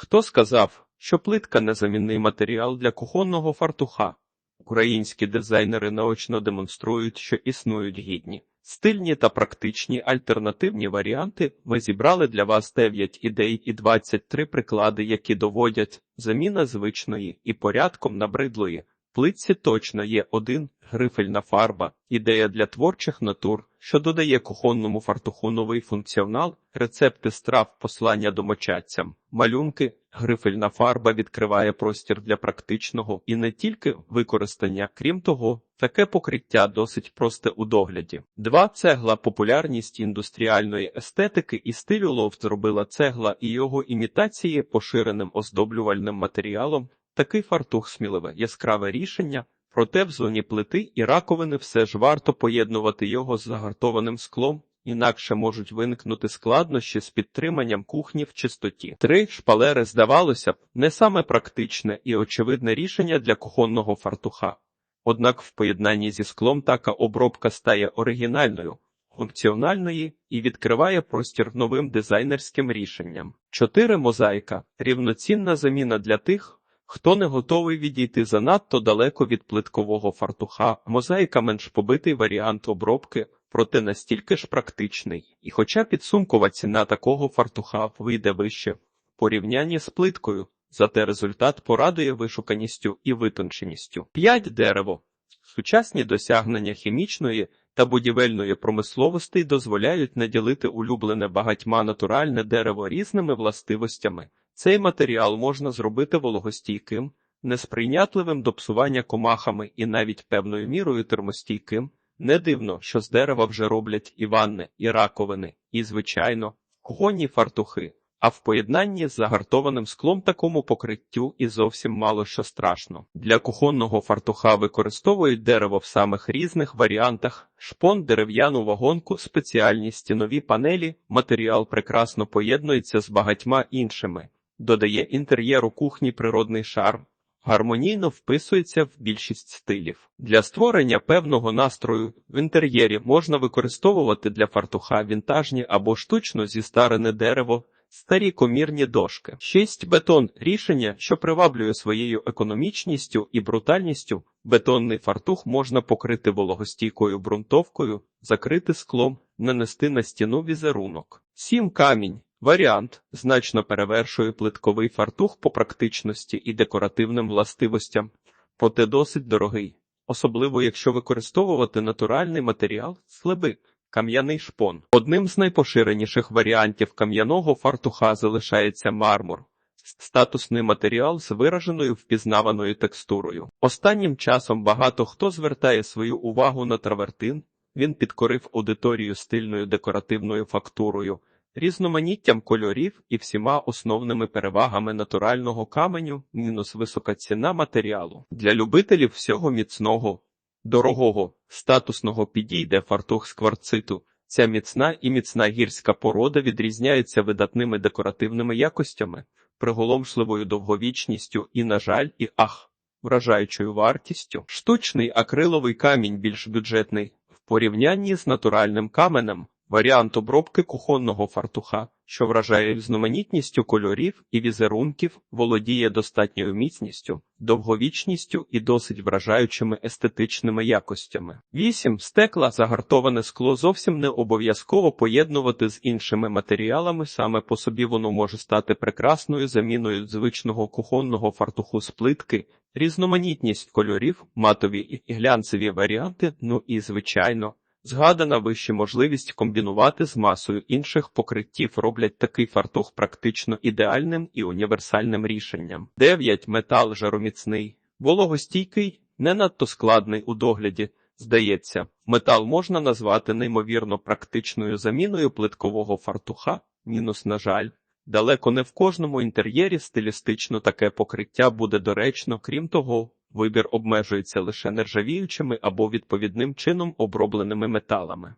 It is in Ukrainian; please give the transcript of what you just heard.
Хто сказав, що плитка незамінний матеріал для кухонного фартуха? Українські дизайнери наочно демонструють, що існують гідні, стильні та практичні альтернативні варіанти. Ми зібрали для вас 9 ідей і 23 приклади, які доводять заміна звичної і порядком набридлої. Плитці точно є один грифельна фарба, ідея для творчих натур, що додає кухонному фартуху новий функціонал, рецепти страв, послання домочадцям, малюнки. Грифельна фарба відкриває простір для практичного і не тільки використання. Крім того, таке покриття досить просте у догляді. Два цегла популярність індустріальної естетики і стилю лофт зробила цегла і його імітації поширеним оздоблювальним матеріалом. Такий фартух сміливе яскраве рішення. Проте в зоні плити і раковини все ж варто поєднувати його з загартованим склом, інакше можуть виникнути складнощі з підтриманням кухні в чистоті. Три шпалери, здавалося б, не саме практичне і очевидне рішення для кухонного фартуха. Однак в поєднанні зі склом така обробка стає оригінальною, функціональною і відкриває простір новим дизайнерським рішенням. Чотири мозаїка рівноцінна заміна для тих. Хто не готовий відійти занадто далеко від плиткового фартуха, мозаїка менш побитий варіант обробки, проте настільки ж практичний. І хоча підсумкова ціна такого фартуха вийде вище в порівнянні з плиткою, зате результат порадує вишуканістю і витонченістю. 5. Дерево. Сучасні досягнення хімічної та будівельної промисловості дозволяють наділити улюблене багатьма натуральне дерево різними властивостями. Цей матеріал можна зробити вологостійким, несприйнятливим до псування комахами і навіть певною мірою термостійким. Не дивно, що з дерева вже роблять і ванни, і раковини, і, звичайно, кухонні фартухи, а в поєднанні з загартованим склом такому покриттю і зовсім мало що страшно. Для кухонного фартуха використовують дерево в самих різних варіантах, шпон, дерев'яну вагонку, спеціальні стінові панелі, матеріал прекрасно поєднується з багатьма іншими додає інтер'єру кухні природний шарм, гармонійно вписується в більшість стилів. Для створення певного настрою в інтер'єрі можна використовувати для фартуха вінтажні або штучно зістарене дерево, старі комірні дошки. 6. Бетон рішення, що приваблює своєю економічністю і брутальністю. Бетонний фартух можна покрити вологостійкою ґрунтовкою, закрити склом, нанести на стіну візерунок. 7. Камінь. Варіант значно перевершує плитковий фартух по практичності і декоративним властивостям, проте досить дорогий, особливо якщо використовувати натуральний матеріал слеби, кам'яний шпон. Одним з найпоширеніших варіантів кам'яного фартуха залишається мармур. Статусний матеріал з вираженою впізнаваною текстурою. Останнім часом багато хто звертає свою увагу на травертин, він підкорив аудиторію стильною декоративною фактурою різноманіттям кольорів і всіма основними перевагами натурального каменю, мінус висока ціна матеріалу. Для любителів всього міцного, дорогого, статусного підійде фартух з кварциту. Ця міцна і міцна гірська порода відрізняється видатними декоративними якостями, приголомшливою довговічністю і, на жаль, і ах, вражаючою вартістю. Штучний акриловий камінь більш бюджетний в порівнянні з натуральним каменем. Варіант обробки кухонного фартуха, що вражає різноманітністю кольорів і візерунків, володіє достатньою міцністю, довговічністю і досить вражаючими естетичними якостями. 8. стекла загартоване скло зовсім не обов'язково поєднувати з іншими матеріалами, саме по собі воно може стати прекрасною заміною звичного кухонного фартуху з плитки, різноманітність кольорів, матові і глянцеві варіанти, ну і звичайно. Згадана вище можливість комбінувати з масою інших покриттів роблять такий фартух практично ідеальним і універсальним рішенням. 9. Метал жароміцний, вологостійкий, не надто складний у догляді. Здається, метал можна назвати неймовірно практичною заміною плиткового фартуха, мінус, на жаль. Далеко не в кожному інтер'єрі стилістично таке покриття буде доречно, крім того, Вибір обмежується лише нержавіючими або відповідним чином обробленими металами.